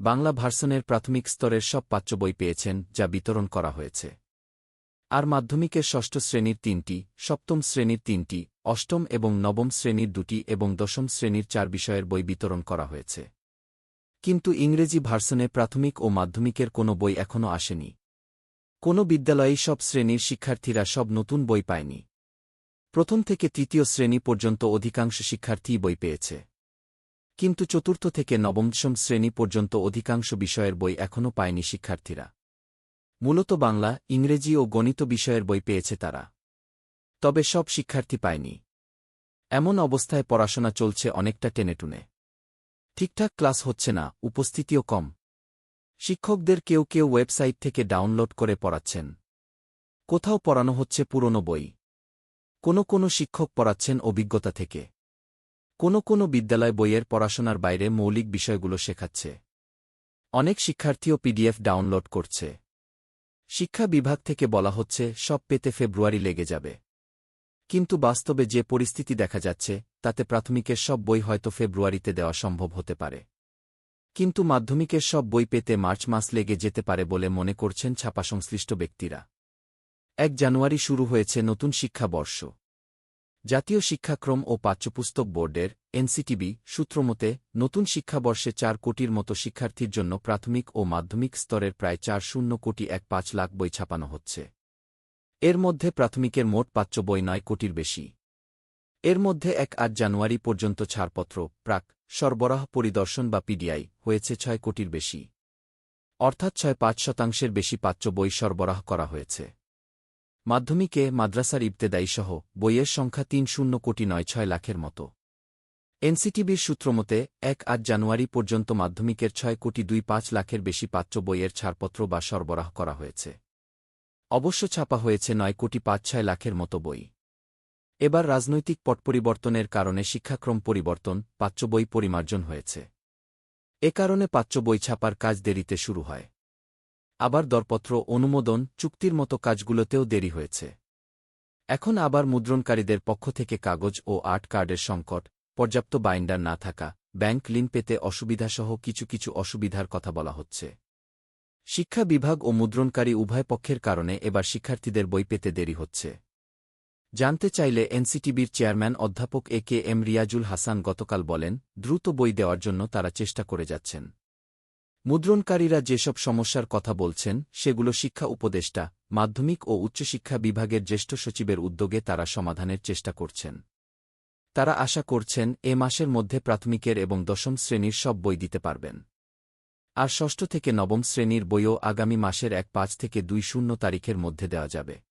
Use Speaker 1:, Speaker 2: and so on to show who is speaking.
Speaker 1: বাংলা ভার্সনের প্রাথমিক স্তরের সব পাঠ্য বই পেয়েছেন, যা বিতরণ করা হয়েছে। আর মাধ্যমিকের ষষ্ঠ শ্রেণির তিনটি, সপ্তম শ্রেণির তিনটি, অষ্টম এবং নবম শ্রেণির দুটি এবং দশম শ্রেণির চার বিষয়ের বই বিতরণ করা হয়েছে। কিন্তু ইংরেজি ভার্সনে প্রাথমিক ও মাধ্যমিকের কোনো বই এখনও আসেনি। কোনো বিদ্যালয়েই সব শ্রেণির শিক্ষার্থীরা সব নতুন বই পায়নি। প্রথম থেকে তৃতীয় শ্রেণি পর্যন্ত অধিকাংশ শিক্ষার্থীই বই পেয়েছে। কিন্তু চতুর্থ থেকে নবমদশম শ্রেণি পর্যন্ত অধিকাংশ বিষয়ের বই এখনও পায়নি শিক্ষার্থীরা। মূলত বাংলা, ইংরেজি ও গণিত বিষয়ের বই পেয়েছে তারা। তবে সব শিক্ষার্থী পায়নি। এমন অবস্থায় পড়াশোনা চলছে অনেকটা টেনেটুনে। ঠিকঠাক ক্লাস হচ্ছে না, উপস্থিতিও কম। শিক্ষকদের কেউ কেউ ওয়েবসাইট থেকে ডাউনলোড করে পড়াচ্ছেন। কোথাও পড়ানো হচ্ছে পুরনো বই। কোনো কোনো শিক্ষক পড়াচ্ছেন অভিজ্ঞতা থেকে। কোনো কোনো বিদ্যালয় বইয়ের পড়াশোনার বাইরে মৌলিক বিষয়গুলো শেখাচ্ছে। অনেক শিক্ষার্থীও পিডিএফ ডাউনলোড করছে। শিক্ষা বিভাগ থেকে বলা হচ্ছে, সব পেতে ফেব্রুয়ারি লেগে যাবে। কিন্তু বাস্তবে যে পরিস্থিতি দেখা যাচ্ছে, তাতে প্রাথমিকের সব বই হয়তো ফেব্রুয়ারিতে দেওয়া সম্ভব হতে পারে। কিন্তু মাধ্যমিকের সব বই পেতে মার্চ মাস লেগে যেতে পারে বলে মনে করছেন ছাপা সংশ্লিষ্ট ব্যক্তিরা। এক জানুয়ারি শুরু হয়েছে নতুন শিক্ষাবর্ষ। জাতীয় শিক্ষাক্রম ও পাঠ্যপুস্তক বোর্ডের, এনসিটিবি, সূত্রমতে, নতুন শিক্ষাবর্ষে চার কোটির মতো শিক্ষার্থীর জন্য প্রাথমিক ও মাধ্যমিক স্তরের প্রায় চার শূন্য কোটি এক পাঁচ লাখ বই ছাপানো হচ্ছে। এর মধ্যে প্রাথমিকের মোট পাচ্য বই নয় কোটির বেশি। এর মধ্যে এক আট জানুয়ারি পর্যন্ত ছাড়পত্র, প্রাক, সরবরাহ পরিদর্শন বা পিডিআই, হয়েছে ছয় কোটির বেশি। অর্থাৎ ছয় পাঁচ শতাংশের বেশি পাচ্য বই সরবরাহ করা হয়েছে। মাধ্যমিকে মাদ্রাসার ইবতেদায়ীসহ বইয়ের সংখ্যা তিন শূন্য কোটি নয় ছয় লাখের মতো। এনসিটিবির সূত্রমতে, এক আট জানুয়ারি পর্যন্ত মাধ্যমিকের ছয় কোটি দুই পাঁচ লাখের বেশি পাত্র বইয়ের ছাড়পত্র বা সরবরাহ করা হয়েছে। অবশ্য ছাপা হয়েছে নয় কোটি পাঁচ ছয় লাখের মতো বই। এবার রাজনৈতিক পট পরিবর্তনের কারণে শিক্ষাক্রম পরিবর্তন পাচ্য বই পরিমার্জন হয়েছে। এ কারণে পাচ্য বই ছাপার কাজ দেরিতে শুরু হয়। আবার দরপত্র, অনুমোদন, চুক্তির মতো কাজগুলোতেও দেরি হয়েছে। এখন আবার মুদ্রণকারীদের পক্ষ থেকে কাগজ ও আর্ট কার্ডের সংকট, পর্যাপ্ত বাইন্ডার না থাকা, ব্যাংক লিন পেতে অসুবিধাসহ কিছু কিছু অসুবিধার কথা বলা হচ্ছে। শিক্ষা বিভাগ ও মুদ্রণকারী উভয় পক্ষের কারণে এবার শিক্ষার্থীদের বই পেতে দেরি হচ্ছে। জানতে চাইলে এনসিটিবির চেয়ারম্যান অধ্যাপক A K M Riazul Hasan গতকাল বলেন, দ্রুত বই দেওয়ার জন্য তারা চেষ্টা করে যাচ্ছেন। মুদ্রণকারীরা যেসব সমস্যার কথা বলছেন, সেগুলো শিক্ষা উপদেষ্টা, মাধ্যমিক ও উচ্চশিক্ষা বিভাগের জ্যেষ্ঠ সচিবের উদ্যোগে তারা সমাধানের চেষ্টা করছেন। তারা আশা করছেন, এ মাসের মধ্যে প্রাথমিকের এবং দশম শ্রেণির সব বই দিতে পারবেন। আর ষষ্ঠ থেকে নবম শ্রেণির বইও আগামী মাসের এক পাঁচ থেকে দুই শূন্য তারিখের মধ্যে দেওয়া যাবে।